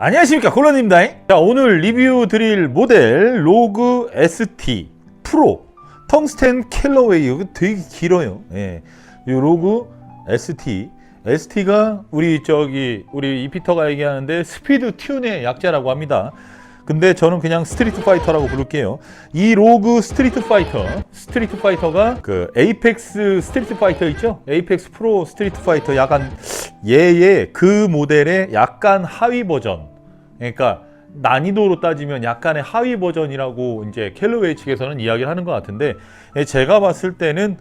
안녕하십니까 콜런입니다 자 오늘 리뷰 드릴 모델 로그 ST 프로 텅스텐 캘러웨이 이거 되게 길어요 예. 이 로그 ST ST가 우리 저기 우리 이피터가 얘기하는데 스피드 튠의 약자라고 합니다 근데 저는 그냥 스트리트 파이터라고 부를게요. 이 로그 스트리트 파이터, 스트리트 파이터가 그 에이펙스 스트리트 파이터 있죠? 에이펙스 프로 스트리트 파이터 약간 얘의 그 모델의 약간 하위 버전. 그러니까 난이도로 따지면 약간의 하위 버전이라고 이제 캘러웨이 측에서는 이야기를 하는 것 같은데 예, 제가 봤을 때는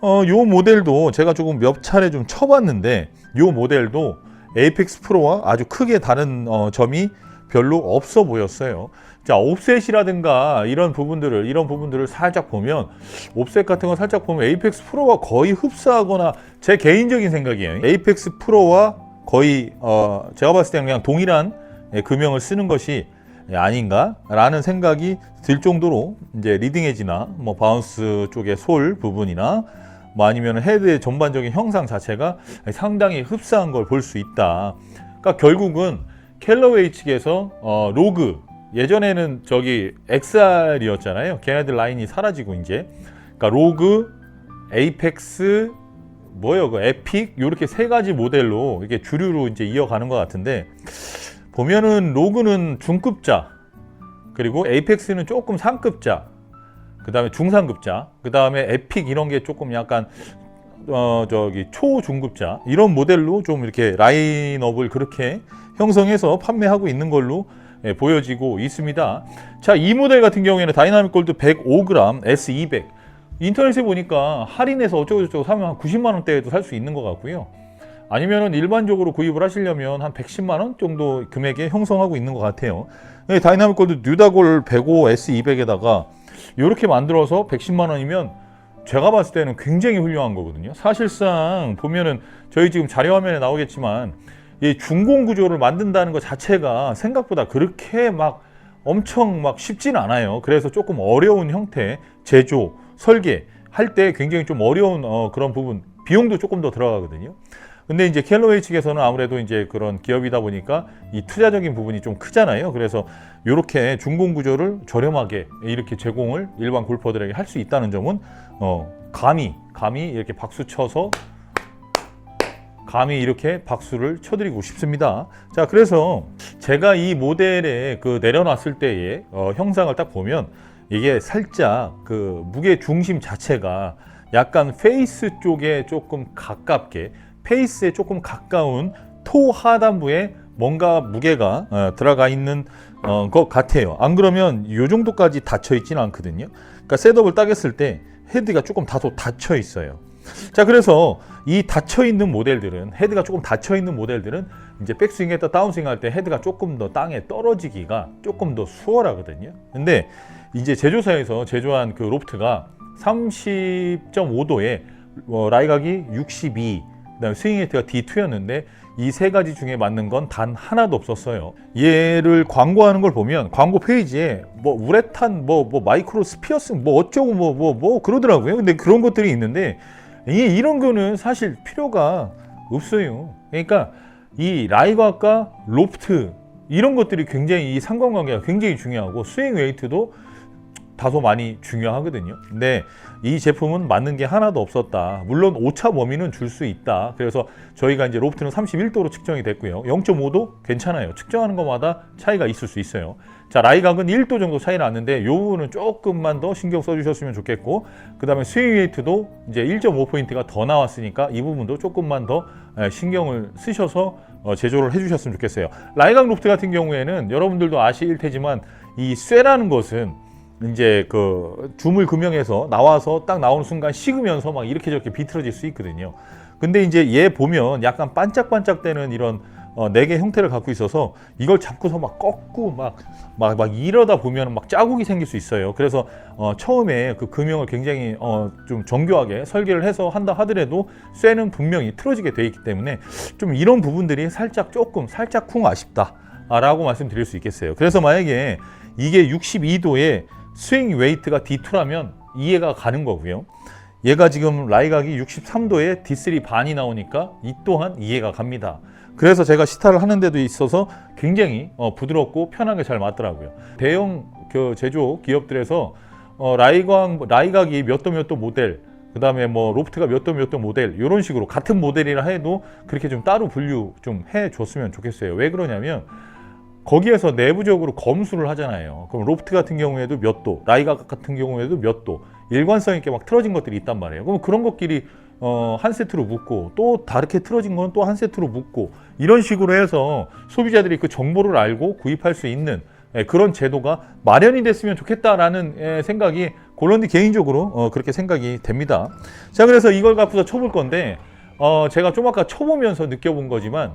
어, 요 모델도 제가 조금 몇 차례 좀 쳐봤는데 요 모델도 에이펙스 프로와 아주 크게 다른 어, 점이 별로 없어 보였어요. 자, 옵셋이라든가 이런 부분들을 이런 부분들을 살짝 보면 옵셋 같은 거 살짝 보면 에이펙스 프로와 거의 흡사하거나 제 개인적인 생각이에요. 에이펙스 프로와 거의 어 제가 봤을 때는 그냥 동일한 예, 금형을 쓰는 것이 아닌가라는 생각이 들 정도로 이제 리딩 에지나 뭐 바운스 쪽의 솔 부분이나 뭐 아니면 헤드의 전반적인 형상 자체가 상당히 흡사한 걸 볼 수 있다. 그러니까 결국은 캘러웨이 측에서 어, 로그 예전에는 저기 XR이었잖아요. 걔네들 라인이 사라지고 이제 그러니까 로그, 에이펙스 뭐요 그 에픽 요렇게 세 가지 모델로 이게 주류로 이제 이어가는 것 같은데 보면은 로그는 중급자 그리고 에이펙스는 조금 상급자 그 다음에 중상급자 그 다음에 에픽 이런 게 조금 약간 어 저기 초중급자 이런 모델로 좀 이렇게 라인업을 그렇게 형성해서 판매하고 있는 걸로 예, 보여지고 있습니다. 자, 이 모델 같은 경우에는 다이나믹 골드 105g S200 인터넷에 보니까 할인해서 어쩌고저쩌고 사면 한 90만 원대에도 살 수 있는 것 같고요. 아니면은 일반적으로 구입을 하시려면 한 110만 원 정도 금액에 형성하고 있는 것 같아요. 예, 다이나믹 골드 뉴다골 105 S200에다가 이렇게 만들어서 110만 원이면 제가 봤을 때는 굉장히 훌륭한 거거든요. 사실상 보면은 저희 지금 자료 화면에 나오겠지만 이 중공 구조를 만든다는 것 자체가 생각보다 그렇게 막 엄청 막 쉽지는 않아요. 그래서 조금 어려운 형태 제조 설계 할 때 굉장히 좀 어려운 어, 그런 부분 비용도 조금 더 들어가거든요. 근데 이제 캘러웨이 측에서는 아무래도 이제 그런 기업이다 보니까 이 투자적인 부분이 좀 크잖아요. 그래서 이렇게 중공 구조를 저렴하게 이렇게 제공을 일반 골퍼들에게 할 수 있다는 점은 어, 감히 감히 이렇게 박수 쳐서 감히 이렇게 박수를 쳐드리고 싶습니다. 자, 그래서 제가 이 모델에 그 내려놨을 때의 어, 형상을 딱 보면 이게 살짝 그 무게 중심 자체가 약간 페이스 쪽에 조금 가깝게 페이스에 조금 가까운 토 하단부에 뭔가 무게가 어, 들어가 있는 어, 것 같아요. 안 그러면 이 정도까지 닫혀 있지는 않거든요. 그러니까 셋업을 따겠을 때 헤드가 조금 다소 닫혀 있어요. 자 그래서 이 닫혀 있는 모델들은 헤드가 조금 닫혀 있는 모델들은 이제 백스윙 했다 다운스윙 할 때 헤드가 조금 더 땅에 떨어지기가 조금 더 수월하거든요. 근데 이제 제조사에서 제조한 그 로프트가 30.5도에 어, 라이각이 62, 그다음에 스윙 헤이트가 D2였는데 이 세 가지 중에 맞는 건 단 하나도 없었어요. 얘를 광고하는 걸 보면 광고 페이지에 뭐 우레탄 뭐 뭐 마이크로 스피어스 뭐 어쩌고 뭐뭐 뭐 그러더라고요. 근데 그런 것들이 있는데 이 이런 거는 사실 필요가 없어요. 그러니까 이 라이각과 로프트 이런 것들이 굉장히 이 상관관계가 굉장히 중요하고 스윙 웨이트도 다소 많이 중요하거든요. 근데 이 제품은 맞는 게 하나도 없었다. 물론 오차 범위는 줄 수 있다. 그래서 저희가 이제 로프트는 31도로 측정이 됐고요. 0.5도 괜찮아요. 측정하는 것마다 차이가 있을 수 있어요. 자, 라이각은 1도 정도 차이 났는데 이 부분은 조금만 더 신경 써주셨으면 좋겠고, 그 다음에 스윙 웨이트도 이제 1.5포인트가 더 나왔으니까 이 부분도 조금만 더 에, 신경을 쓰셔서 어, 제조를 해주셨으면 좋겠어요. 라이각 로프트 같은 경우에는 여러분들도 아실 테지만 이 쇠라는 것은 이제 그 주물 금형에서 나와서 딱 나오는 순간 식으면서 막 이렇게 저렇게 비틀어질 수 있거든요. 근데 이제 얘 보면 약간 반짝반짝대는 이런 어, 네개 형태를 갖고 있어서 이걸 잡고서 막 꺾고 막, 막, 막 이러다 보면 막 자국이 생길 수 있어요. 그래서 어, 처음에 그 금형을 굉장히 어, 좀 정교하게 설계를 해서 한다 하더라도 쇠는 분명히 틀어지게 돼 있기 때문에 좀 이런 부분들이 살짝 조금 살짝 쿵 아쉽다. 라고 말씀드릴 수 있겠어요. 그래서 만약에 이게 62도에 스윙 웨이트가 D2라면 이해가 가는 거고요. 얘가 지금 라이각이 63도에 D3 반이 나오니까 이 또한 이해가 갑니다. 그래서 제가 시타를 하는 데도 있어서 굉장히 어, 부드럽고 편하게 잘 맞더라고요. 대형 그 제조 기업들에서 어, 라이광 라이각이 몇 도 몇 도 모델 그 다음에 뭐 로프트가 몇 도 몇 도 모델 이런 식으로 같은 모델이라 해도 그렇게 좀 따로 분류 좀 해 줬으면 좋겠어요. 왜 그러냐면 거기에서 내부적으로 검수를 하잖아요. 그럼 로프트 같은 경우에도 몇 도, 라이각 같은 경우에도 몇 도, 일관성 있게 막 틀어진 것들이 있단 말이에요. 그럼 그런 것끼리 어, 한 세트로 묶고 또 다르게 틀어진 건 또 한 세트로 묶고 이런 식으로 해서 소비자들이 그 정보를 알고 구입할 수 있는 예, 그런 제도가 마련이 됐으면 좋겠다라는 예, 생각이 골런디 개인적으로 어, 그렇게 생각이 됩니다. 자 그래서 이걸 갖고서 쳐볼 건데 어, 제가 좀 아까 쳐보면서 느껴본 거지만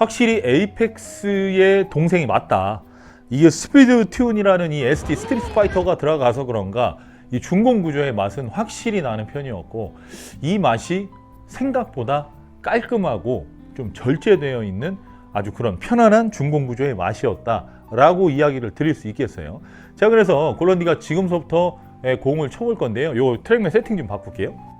확실히 에이펙스의 동생이 맞다. 이게 스피드 튠이라는 이 SD 스트리트 파이터가 들어가서 그런가 이 중공 구조의 맛은 확실히 나는 편이었고 이 맛이 생각보다 깔끔하고 좀 절제되어 있는 아주 그런 편안한 중공 구조의 맛이었다라고 이야기를 드릴 수 있겠어요. 자 그래서 골런디가 지금부터 예, 공을 쳐볼 건데요. 요 트랙맨 세팅 좀 바꿀게요.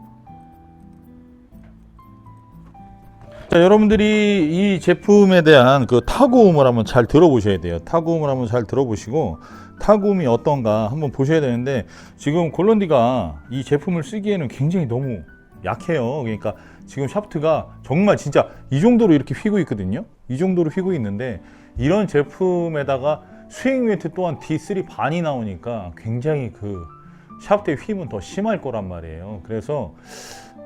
자, 여러분들이 이 제품에 대한 그 타구음을 한번 잘 들어보셔야 돼요. 타구음을 한번 잘 들어보시고 타구음이 어떤가 한번 보셔야 되는데 지금 골런디가 이 제품을 쓰기에는 굉장히 너무 약해요. 그러니까 지금 샤프트가 정말 진짜 이 정도로 이렇게 휘고 있거든요. 이 정도로 휘고 있는데 이런 제품에다가 스윙 웨이트 또한 D3 반이 나오니까 굉장히 그 샤프트의 휘면 더 심할 거란 말이에요. 그래서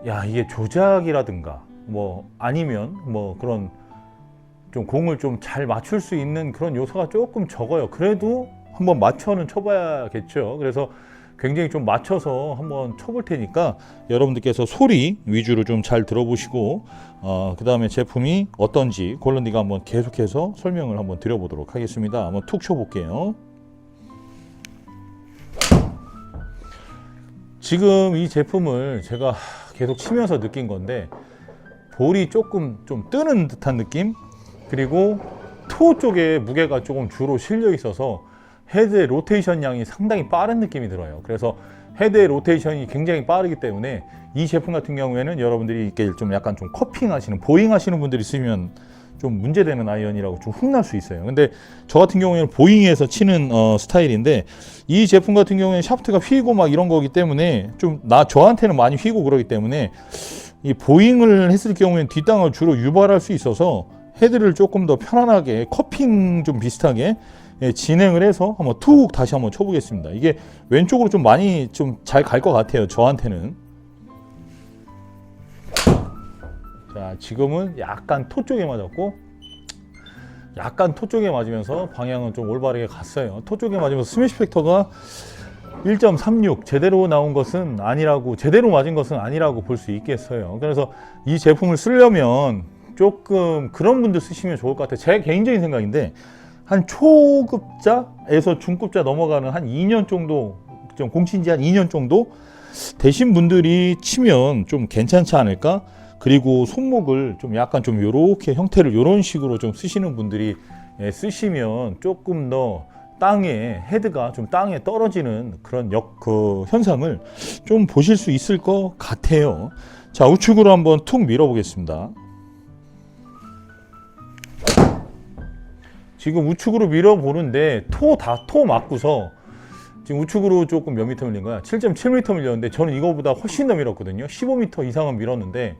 야 이게 조작이라든가 뭐 아니면 뭐 그런 좀 공을 좀 잘 맞출 수 있는 그런 요소가 조금 적어요. 그래도 한번 맞춰는 쳐봐야겠죠. 그래서 굉장히 좀 맞춰서 한번 쳐볼 테니까 여러분들께서 소리 위주로 좀 잘 들어보시고 어, 그 다음에 제품이 어떤지 골런디가 한번 계속해서 설명을 한번 드려보도록 하겠습니다. 한번 툭 쳐볼게요. 지금 이 제품을 제가 계속 치면서 느낀 건데 볼이 조금 좀 뜨는 듯한 느낌 그리고 토 쪽에 무게가 조금 주로 실려 있어서 헤드의 로테이션 양이 상당히 빠른 느낌이 들어요. 그래서 헤드의 로테이션이 굉장히 빠르기 때문에 이 제품 같은 경우에는 여러분들이 이렇게 좀 약간 좀 커핑 하시는 보잉 하시는 분들이 쓰면 좀 문제되는 아이언이라고 좀 혼날 수 있어요. 근데 저 같은 경우에는 보잉에서 치는 어, 스타일인데 이 제품 같은 경우에는 샤프트가 휘고 막 이런 거기 때문에 좀 나 저한테는 많이 휘고 그러기 때문에 이 보잉을 했을 경우에는 뒷땅을 주로 유발할 수 있어서 헤드를 조금 더 편안하게 커핑 좀 비슷하게 예, 진행을 해서 한번 툭 다시 한번 쳐보겠습니다. 이게 왼쪽으로 좀 많이 좀 잘 갈 것 같아요. 저한테는. 자, 지금은 약간 토 쪽에 맞았고 약간 토 쪽에 맞으면서 방향은 좀 올바르게 갔어요. 토 쪽에 맞으면서 스매시 팩터가 1.36 제대로 나온 것은 아니라고 제대로 맞은 것은 아니라고 볼 수 있겠어요. 그래서 이 제품을 쓰려면 조금 그런 분들 쓰시면 좋을 것 같아요. 제 개인적인 생각인데 한 초급자에서 중급자 넘어가는 한 2년 정도 좀 공친지 한 2년 정도 되신 분들이 치면 좀 괜찮지 않을까? 그리고 손목을 좀 약간 좀 요렇게 형태를 요런 식으로 좀 쓰시는 분들이 예, 쓰시면 조금 더 땅에 헤드가 좀 땅에 떨어지는 그런 역 그 현상을 좀 보실 수 있을 것 같아요. 자 우측으로 한번 툭 밀어 보겠습니다. 지금 우측으로 밀어 보는데 토 다 토 맞고서 지금 우측으로 조금 몇 미터 밀린 거야? 7.7m 밀렸는데 저는 이거보다 훨씬 더 밀었거든요. 15m 이상은 밀었는데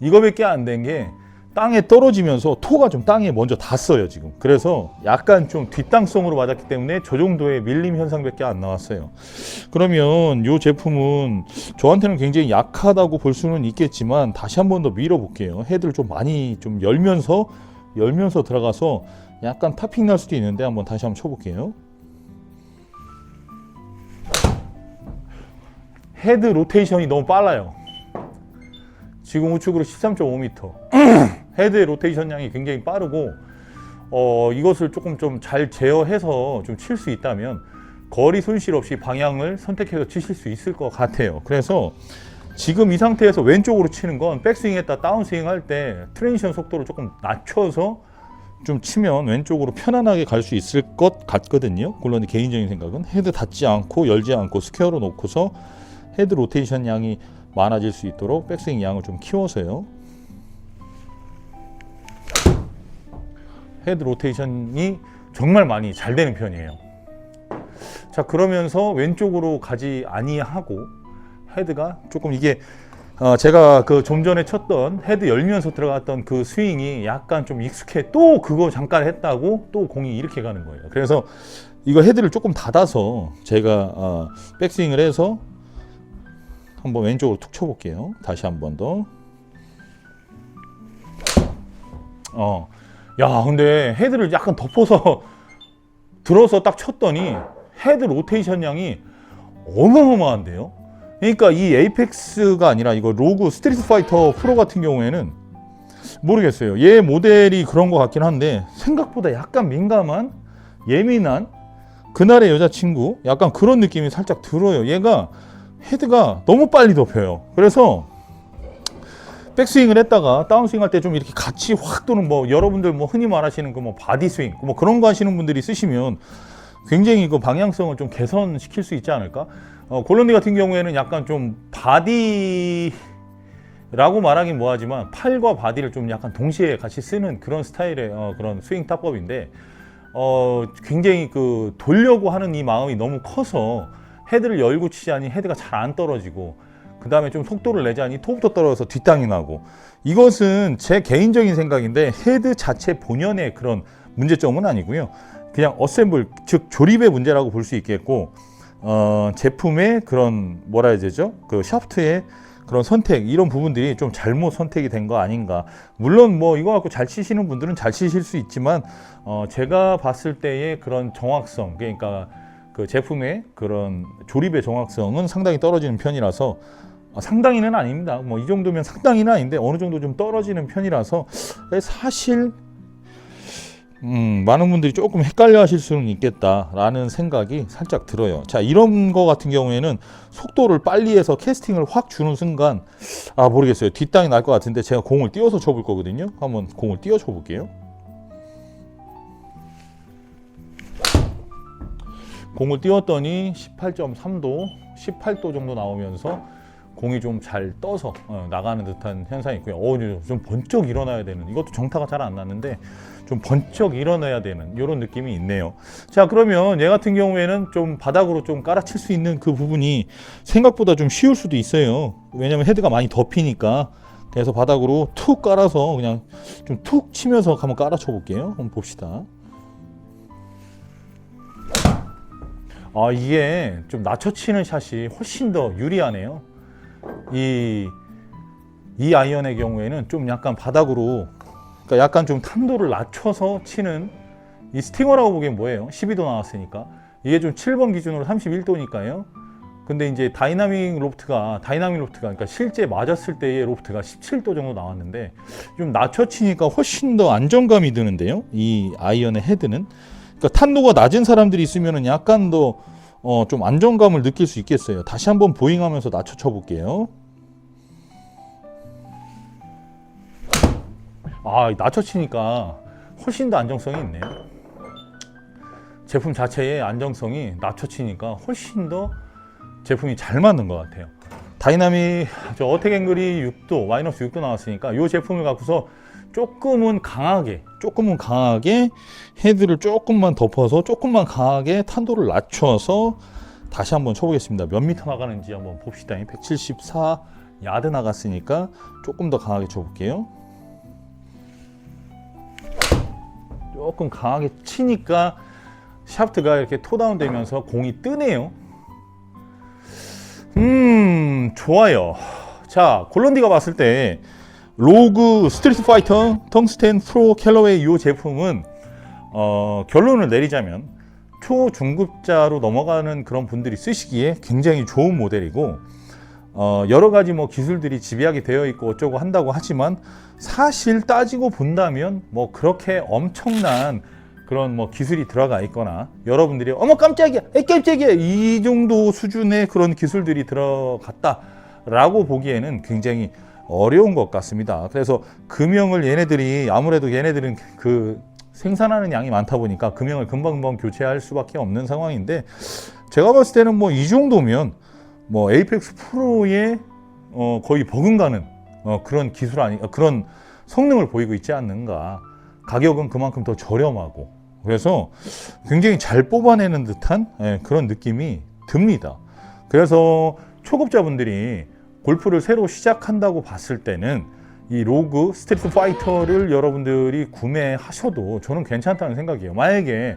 이거밖에 안 된 게 땅에 떨어지면서 토가 좀 땅에 먼저 닿았어요 지금. 그래서 약간 좀 뒷땅성으로 맞았기 때문에 저 정도의 밀림 현상밖에 안 나왔어요. 그러면 이 제품은 저한테는 굉장히 약하다고 볼 수는 있겠지만 다시 한 번 더 밀어 볼게요. 헤드를 좀 많이 좀 열면서 열면서 들어가서 약간 탑핑 날 수도 있는데 한번 다시 한번 쳐볼게요. 헤드 로테이션이 너무 빨라요. 지금 우측으로 13.5m. 헤드의 로테이션 양이 굉장히 빠르고 어, 이것을 조금 좀 잘 제어해서 좀 칠 수 있다면 거리 손실 없이 방향을 선택해서 치실 수 있을 것 같아요. 그래서 지금 이 상태에서 왼쪽으로 치는 건 백스윙 했다 다운스윙 할 때 트랜지션 속도를 조금 낮춰서 좀 치면 왼쪽으로 편안하게 갈 수 있을 것 같거든요. 물론 개인적인 생각은 헤드 닫지 않고 열지 않고 스퀘어로 놓고서 헤드 로테이션 양이 많아질 수 있도록 백스윙 양을 좀 키워서요. 헤드 로테이션이 정말 많이 잘 되는 편이에요. 자 그러면서 왼쪽으로 가지 아니하고 헤드가 조금 이게 어, 제가 그 좀 전에 쳤던 헤드 열면서 들어갔던 그 스윙이 약간 좀 익숙해 또 그거 잠깐 했다고 또 공이 이렇게 가는 거예요. 그래서 이거 헤드를 조금 닫아서 제가 어, 백스윙을 해서 한번 왼쪽으로 툭 쳐볼게요. 다시 한 번 더. 어, 야, 근데 헤드를 약간 덮어서 들어서 딱 쳤더니 헤드 로테이션 양이 어마어마한데요. 그러니까 이 에이펙스가 아니라 이거 로그 스트리트 파이터 프로 같은 경우에는 모르겠어요. 얘 모델이 그런 것 같긴 한데 생각보다 약간 민감한 예민한 그날의 여자친구 약간 그런 느낌이 살짝 들어요. 얘가 헤드가 너무 빨리 덮여요. 그래서 백스윙을 했다가 다운스윙 할 때 좀 이렇게 같이 확 도는 뭐 여러분들 뭐 흔히 말하시는 그 뭐 바디 스윙 뭐 그런 거 하시는 분들이 쓰시면 굉장히 그 방향성을 좀 개선시킬 수 있지 않을까? 어, 골런디 같은 경우에는 약간 좀 바디 라고 말하긴 뭐하지만 팔과 바디를 좀 약간 동시에 같이 쓰는 그런 스타일의 어, 그런 스윙 타법인데 어, 굉장히 그 돌려고 하는 이 마음이 너무 커서 헤드를 열고 치자니 헤드가 잘 안 떨어지고 그 다음에 좀 속도를 내자니 토부터 떨어져서 뒷땅이 나고 이것은 제 개인적인 생각인데 헤드 자체 본연의 그런 문제점은 아니고요. 그냥 어셈블 즉 조립의 문제라고 볼 수 있겠고 어, 제품의 그런 뭐라 해야 되죠? 그 샤프트의 그런 선택 이런 부분들이 좀 잘못 선택이 된 거 아닌가. 물론 뭐 이거 갖고 잘 치시는 분들은 잘 치실 수 있지만 어, 제가 봤을 때의 그런 정확성 그러니까 그 제품의 그런 조립의 정확성은 상당히 떨어지는 편이라서 어, 상당히는 아닙니다. 뭐 이 정도면 상당히는 아닌데 어느 정도 좀 떨어지는 편이라서 사실 음, 많은 분들이 조금 헷갈려 하실 수는 있겠다라는 생각이 살짝 들어요. 자, 이런 거 같은 경우에는 속도를 빨리 해서 캐스팅을 확 주는 순간, 아, 모르겠어요. 뒷땅이 날 것 같은데 제가 공을 띄워서 쳐볼 거거든요. 한번 공을 띄워 쳐볼게요. 공을 띄웠더니 18.3도, 18도 정도 나오면서 공이 좀 잘 떠서 어, 나가는 듯한 현상이 있고요. 어, 좀 번쩍 일어나야 되는 이것도 정타가 잘 안 났는데 좀 번쩍 일어나야 되는 이런 느낌이 있네요. 자 그러면 얘 같은 경우에는 좀 바닥으로 좀 깔아칠 수 있는 그 부분이 생각보다 좀 쉬울 수도 있어요. 왜냐면 헤드가 많이 덮이니까 그래서 바닥으로 툭 깔아서 그냥 좀 툭 치면서 한번 깔아쳐 볼게요. 한번 봅시다. 아 이게 좀 낮춰 치는 샷이 훨씬 더 유리하네요. 이, 이 아이언의 경우에는 좀 약간 바닥으로, 그러니까 약간 좀 탄도를 낮춰서 치는 이 스팅어라고 보기엔 뭐예요? 12도 나왔으니까. 이게 좀 7번 기준으로 31도니까요. 근데 이제 다이나믹 로프트가, 다이나믹 로프트가, 그러니까 실제 맞았을 때의 로프트가 17도 정도 나왔는데 좀 낮춰 치니까 훨씬 더 안정감이 드는데요. 이 아이언의 헤드는. 그러니까 탄도가 낮은 사람들이 있으면 약간 더 어, 좀 안정감을 느낄 수 있겠어요. 다시 한번 보잉하면서 낮춰 쳐볼게요. 아, 낮춰 치니까 훨씬 더 안정성이 있네요. 제품 자체의 안정성이 낮춰 치니까 훨씬 더 제품이 잘 맞는 것 같아요. 다이나믹 저 어택 앵글이 6도 마이너스 6도 나왔으니까 이 제품을 갖고서 조금은 강하게 조금은 강하게 헤드를 조금만 덮어서 조금만 강하게 탄도를 낮춰서 다시 한번 쳐보겠습니다. 몇 미터 나가는지 한번 봅시다. 174 야드 나갔으니까 조금 더 강하게 쳐볼게요. 조금 강하게 치니까 샤프트가 이렇게 토다운 되면서 공이 뜨네요. 음, 좋아요. 자, 골런디가 봤을 때 로그 스트리트 파이터 텅스텐 프로 캘러웨이 이 제품은 어, 결론을 내리자면 초중급자로 넘어가는 그런 분들이 쓰시기에 굉장히 좋은 모델이고 어, 여러 가지 뭐 기술들이 집약이 되어 있고 어쩌고 한다고 하지만 사실 따지고 본다면 뭐 그렇게 엄청난 그런 뭐 기술이 들어가 있거나 여러분들이 어머 깜짝이야! 에 깜짝이야! 이 정도 수준의 그런 기술들이 들어갔다라고 보기에는 굉장히 어려운 것 같습니다. 그래서 금형을 얘네들이 아무래도 얘네들은 그 생산하는 양이 많다 보니까 금형을 금방금방 교체할 수밖에 없는 상황인데 제가 봤을 때는 뭐 이 정도면 뭐 에이펙스 프로의 어 거의 버금가는 어 그런 기술 아니 어 그런 성능을 보이고 있지 않는가. 가격은 그만큼 더 저렴하고 그래서 굉장히 잘 뽑아내는 듯한 예, 그런 느낌이 듭니다. 그래서 초급자분들이 골프를 새로 시작한다고 봤을 때는 이 로그 스트리트 파이터를 여러분들이 구매하셔도 저는 괜찮다는 생각이에요. 만약에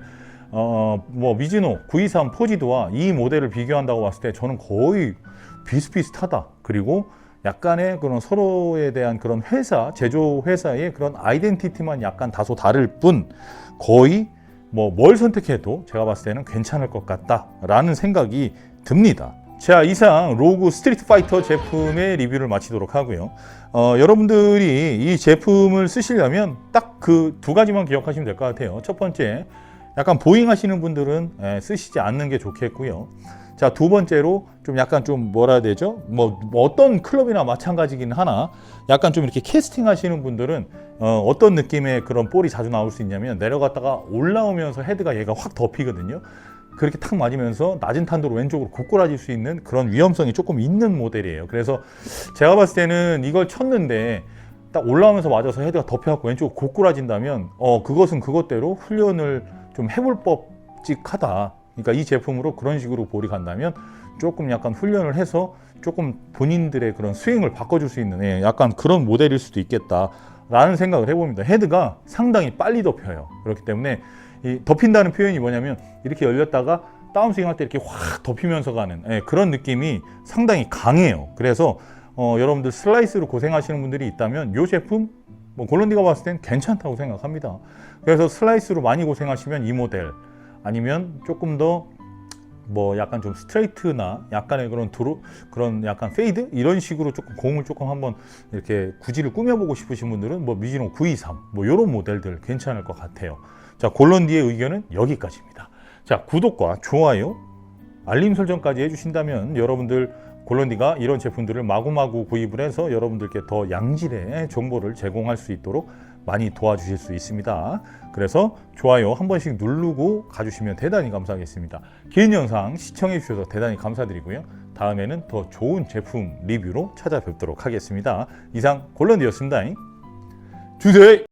어 뭐 미즈노 923 포지드와 이 모델을 비교한다고 봤을 때 저는 거의 비슷비슷하다. 그리고 약간의 그런 서로에 대한 그런 회사 제조 회사의 그런 아이덴티티만 약간 다소 다를 뿐 거의 뭐 뭘 선택해도 제가 봤을 때는 괜찮을 것 같다라는 생각이 듭니다. 자 이상 로그 스트리트 파이터 제품의 리뷰를 마치도록 하고요. 어, 여러분들이 이 제품을 쓰시려면 딱 그 두 가지만 기억하시면 될 것 같아요. 첫 번째, 약간 보잉 하시는 분들은 예, 쓰시지 않는 게 좋겠고요. 자, 두 번째로 좀 약간 좀 뭐라 해야 되죠? 뭐, 뭐 어떤 클럽이나 마찬가지긴 하나 약간 좀 이렇게 캐스팅 하시는 분들은 어, 어떤 느낌의 그런 볼이 자주 나올 수 있냐면 내려갔다가 올라오면서 헤드가 얘가 확 덮이거든요. 그렇게 탁 맞으면서 낮은 탄도로 왼쪽으로 고꾸라질 수 있는 그런 위험성이 조금 있는 모델이에요. 그래서 제가 봤을 때는 이걸 쳤는데 딱 올라오면서 맞아서 헤드가 덮여갖고 왼쪽으로 고꾸라진다면 어 그것은 그것대로 훈련을 좀 해볼 법직하다. 그러니까 이 제품으로 그런 식으로 볼이 간다면 조금 약간 훈련을 해서 조금 본인들의 그런 스윙을 바꿔줄 수 있는 예, 약간 그런 모델일 수도 있겠다라는 생각을 해봅니다. 헤드가 상당히 빨리 덮여요. 그렇기 때문에 이 덮인다는 표현이 뭐냐면 이렇게 열렸다가 다운스윙 할 때 이렇게 확 덮이면서 가는 예, 그런 느낌이 상당히 강해요. 그래서 어, 여러분들 슬라이스로 고생하시는 분들이 있다면 이 제품 뭐 골론디가 봤을 땐 괜찮다고 생각합니다. 그래서 슬라이스로 많이 고생하시면 이 모델 아니면 조금 더 뭐 약간 좀 스트레이트나 약간의 그런 드로 그런 약간 페이드 이런 식으로 조금 공을 조금 한번 이렇게 구질을 꾸며보고 싶으신 분들은 뭐 미즈노 923 뭐 이런 모델들 괜찮을 것 같아요. 자 골론디의 의견은 여기까지입니다. 자 구독과 좋아요 알림 설정까지 해주신다면 여러분들 골론디가 이런 제품들을 마구마구 구입을 해서 여러분들께 더 양질의 정보를 제공할 수 있도록 많이 도와주실 수 있습니다. 그래서 좋아요 한 번씩 누르고 가주시면 대단히 감사하겠습니다. 긴 영상 시청해 주셔서 대단히 감사드리고요. 다음에는 더 좋은 제품 리뷰로 찾아뵙도록 하겠습니다. 이상 골론디였습니다. 주세요!